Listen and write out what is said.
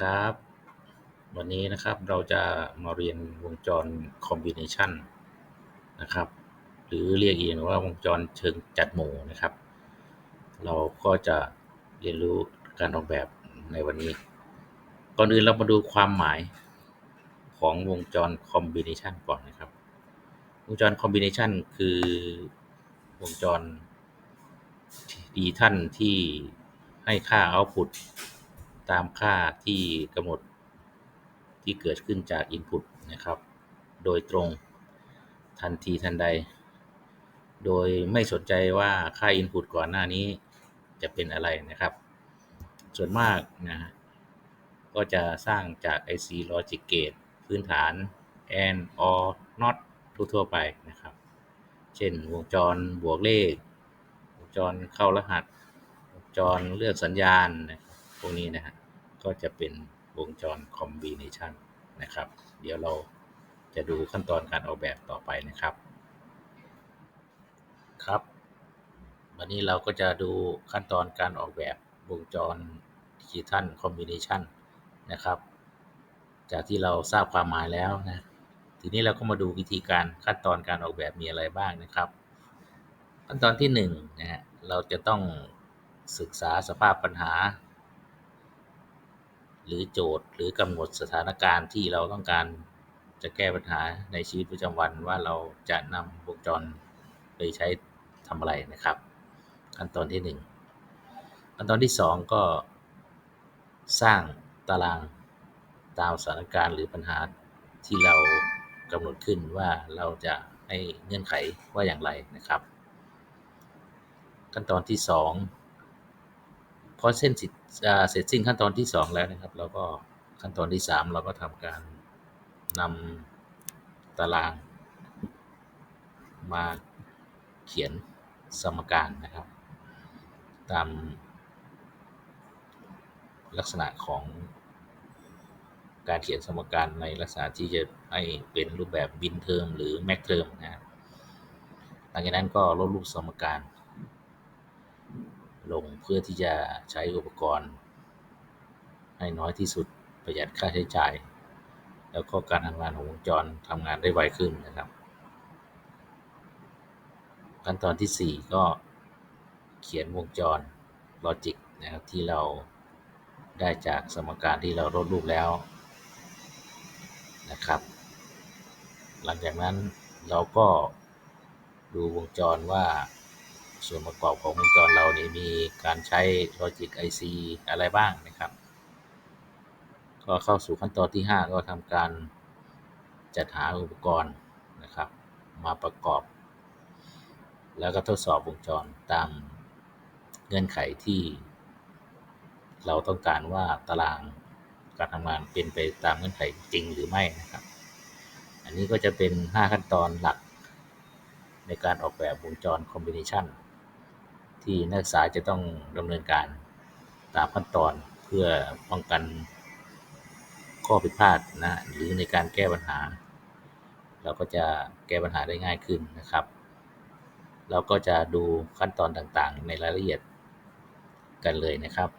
วัสดีครับ วันนี้นะครับเราจะมาเรียนวงจรคอมบิเนชันนะครับ หรือเรียกอีกว่าวงจรเชิงจัดหมู่นะครับ เราก็จะเรียนรู้การออกแบบในวันนี้ ก่อนอื่นเรามาดูความหมายของวงจรคอมบิเนชันก่อนนะครับ วงจรคอมบิเนชันคือวงจรดีท่านที่ให้ค่าเอาต์พุต ตามค่าที่กำหนดที่เกิดขึ้นจาก Input นะครับ โดยตรงทันทีทันใด โดยไม่สนใจว่าค่า Input ก่อนหน้านี้จะเป็นอะไรนะครับ ส่วนมากนะฮะก็จะสร้างจาก IC Logic Gate พื้นฐาน AND OR NOT ทั่วๆไปนะครับ เช่นวงจรบวกเลข วงจรเข้ารหัส วงจรเลือกสัญญาณ พวกนี้นะฮะ ก็จะเป็นวงจรคอมบิเนชันนะครับ เดี๋ยวเราจะดูขั้นตอนการออกแบบต่อไปนะครับ ครับ วันนี้เราก็จะดูขั้นตอนการออกแบบวงจรดิจิทัลคอมบิเนชันนะครับ จากที่เราทราบความหมายแล้วนะ ทีนี้เราก็มาดูวิธีการขั้นตอนการออกแบบมีอะไรบ้างนะครับ ขั้นตอนที่1นนะฮะเราจะต้องศึกษาสภาพปัญหา หรือโจทย์หรือกำหนดสถานการณ์ที่เราต้องการจะแก้ปัญหาในชีวิตประจำวันว่าเราจะนำวงจรไปใช้ทำอะไรนะครับ ขั้นตอนที่ 1 ขั้นตอนที่ 2 ก็สร้างตารางตามสถานการณ์หรือปัญหาที่เรากำหนดขึ้นว่าเราจะให้เงื่อนไขว่าอย่างไรนะครับ ขั้นตอนที่ 2 พอเส้นสิเสร็จสิ้นขั้นตอนที่ 2 แล้วนะครับ เราก็ขั้นตอนที่ 3 เราก็ทำการนำตาราง มาเขียนสมการนะครับ ตามลักษณะของการเขียนสมการในลักษณะที่จะให้เป็นรูปแบบบินเทอมหรือแม็กเทอมนะหลังจากนั้นก็ลดรูปสมการ ลงเพื่อที่จะใช้อุปกรณ์ ให้น้อยที่สุดประหยัดค่าใช้จ่าย แล้วก็การทำงานของวงจรทำงานได้ไวขึ้นนะครับ ขั้นตอนที่ 4 ก็เขียนวงจรลอจิกนะครับที่เราได้จากสมการที่เราลดรูปแล้วนะครับ หลังจากนั้นเราก็ดูวงจรว่า ส่วนประกอบของวงจรเรานี้มีการใช้ Logic IC อะไรบ้างนะครับ ก็เข้าสู่ขั้นตอนที่ 5 ก็ทำการจัดหาอุปกรณ์นะครับ มาประกอบ แล้วก็ทดสอบวงจรตามเงื่อนไขที่ เราต้องการว่าตารางการทำงานเป็นไปตามเงื่อนไขจริงหรือไม่นะครับ อันนี้ก็จะเป็น 5 ขั้นตอนหลักในการออกแบบวงจรคอมบิเนชัน ที่นักศึกษาจะต้องดำเนินการตามขั้นตอนเพื่อป้องกันข้อผิดพลาดนะหรือในการแก้ปัญหา เราก็จะแก้ปัญหาได้ง่ายขึ้นนะครับ เราก็จะดูขั้นตอนต่างๆ ในรายละเอียดกันเลยนะครับ